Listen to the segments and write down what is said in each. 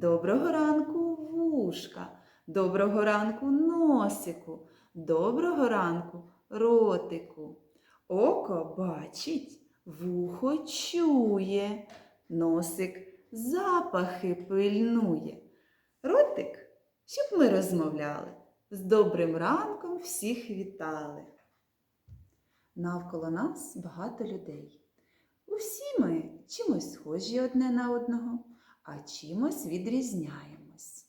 Доброго ранку, вушка, доброго ранку, носику, доброго ранку, ротику. Око бачить, вухо чує, носик запахи пильнує. Ротик, щоб ми розмовляли, з добрим ранком всіх вітали. Навколо нас багато людей. Усі ми чимось схожі одне на одного, а чимось відрізняємось.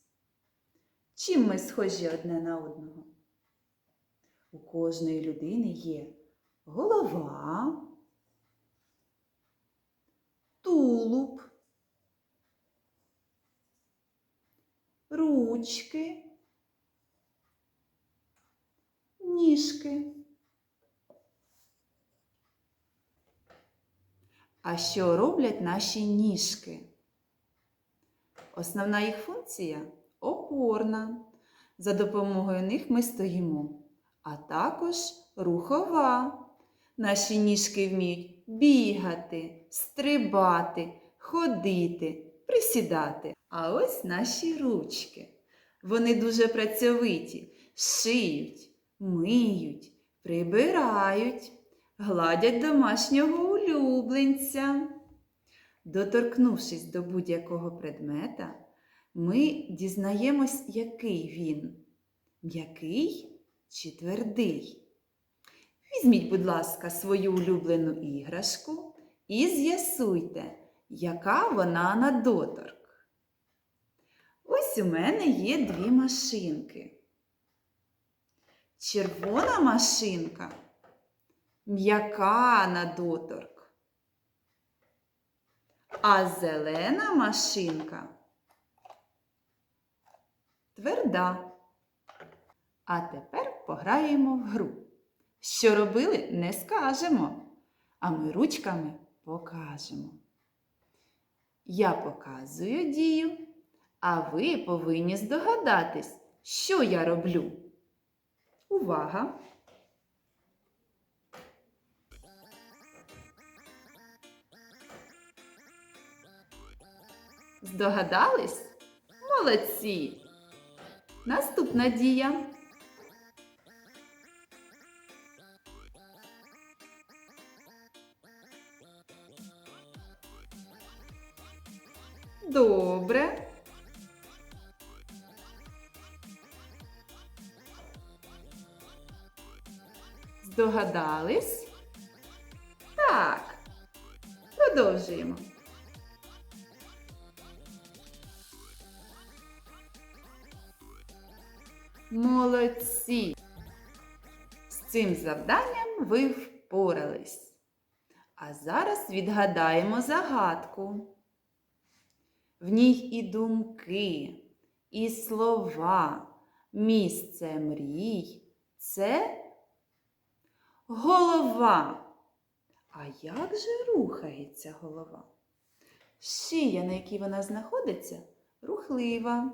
Чим ми схожі одне на одного? У кожної людини є голова, тулуб, ручки, ніжки. А що роблять наші ніжки? Основна їх функція опорна. За допомогою них ми стоїмо, а також рухова. Наші ніжки вміють бігати, стрибати, ходити, присідати. А ось наші ручки. Вони дуже працьовиті, шиють, миють, прибирають, гладять домашнього улюбленця. Доторкнувшись до будь-якого предмета, ми дізнаємось, який він м'який чи твердий. Візьміть, будь ласка, свою улюблену іграшку і з'ясуйте, яка вона на доторк. Ось у мене є дві машинки. Червона машинка м'яка на доторк. А зелена машинка тверда. А тепер пограємо в гру. Що робили, не скажемо, а ми ручками покажемо. Я показую дію, а ви повинні здогадатись, що я роблю. Увага! Здогадались? Молодці! Наступна дія. Добре. Здогадались? Так. Продовжуємо. Молодці! З цим завданням ви впорались. А зараз відгадаємо загадку. В ній і думки, і слова, місце мрій це голова. А як же рухається голова? Шия, на якій вона знаходиться, рухлива.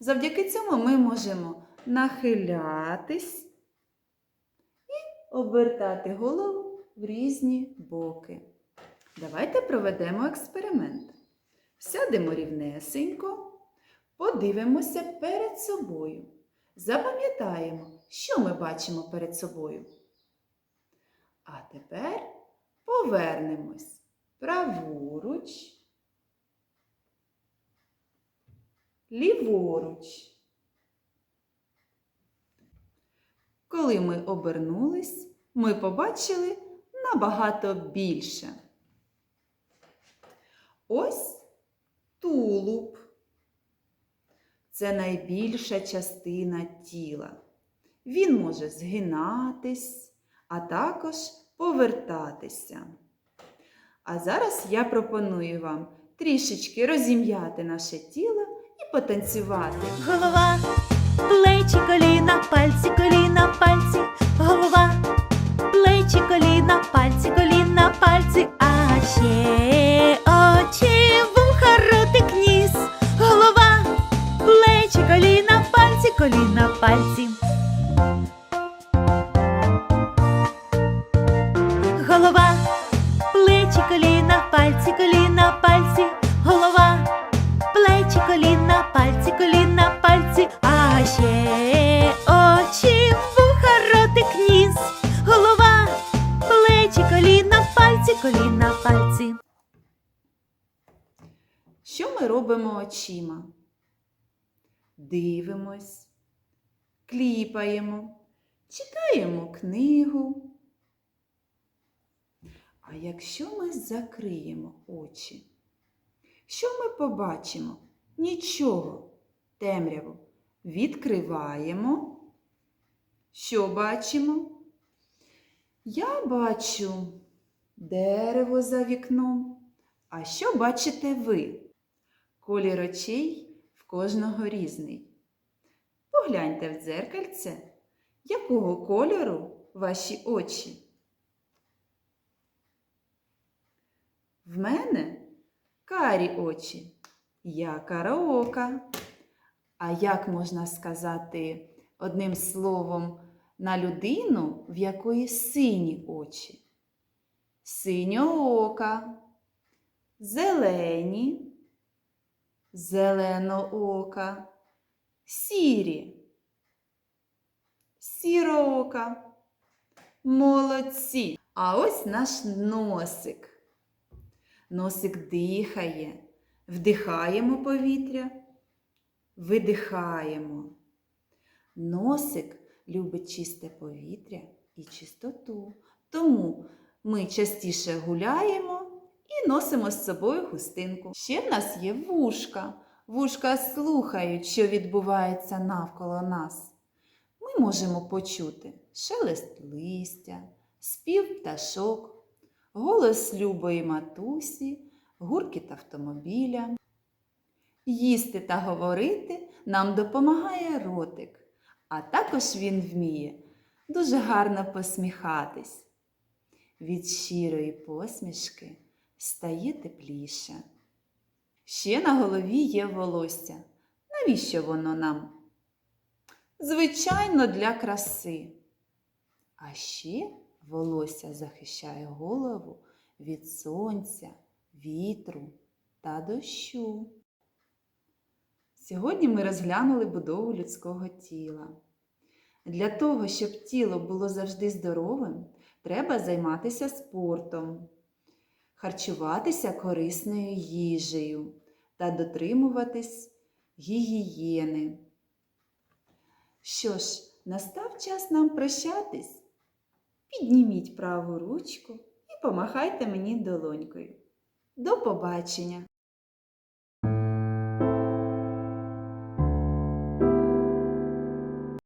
Завдяки цьому ми можемо нахилятись і обертати голову в різні боки. Давайте проведемо експеримент. Сядемо рівнесенько, подивимося перед собою. Запам'ятаємо, що ми бачимо перед собою. А тепер повернемось праворуч, ліворуч. Коли ми обернулись, ми побачили набагато більше. Ось тулуб. Це найбільша частина тіла. Він може згинатись, а також повертатися. А зараз я пропоную вам трішечки розім'яти наше тіло і потанцювати. Голова, плечі, коліна, пальці, коліна, пальці, голова, плечі, коліна, пальці, коліна, пальці, а ще Що ми робимо очима? Дивимось, кліпаємо, читаємо книгу. А якщо ми закриємо очі, що ми побачимо? Нічого. Темряву. Відкриваємо. Що бачимо? Я бачу дерево за вікном. А що бачите ви? Колір очей в кожного різний. Погляньте в дзеркальце, якого кольору ваші очі. В мене карі очі, я караока. А як можна сказати одним словом на людину, в якої сині очі? Синьоока, зелені, зеленоока, сірі, сіроока. Молодці! А ось наш носик. Носик дихає, вдихаємо повітря, видихаємо. Носик любить чисте повітря і чистоту. Тому ми частіше гуляємо і носимо з собою хустинку. Ще в нас є вушка. Вушка слухають, що відбувається навколо нас. Ми можемо почути шелест листя, спів пташок, голос любої матусі, гуркіт автомобіля. Їсти та говорити нам допомагає ротик, а також він вміє дуже гарно посміхатись. Від щирої посмішки стає тепліше. Ще на голові є волосся. Навіщо воно нам? Звичайно, для краси. А ще волосся захищає голову від сонця, вітру та дощу. Сьогодні ми розглянули будову людського тіла. Для того, щоб тіло було завжди здоровим, треба займатися спортом, харчуватися корисною їжею та дотримуватись гігієни. Що ж, настав час нам прощатись. Підніміть праву ручку і помахайте мені долонькою. До побачення!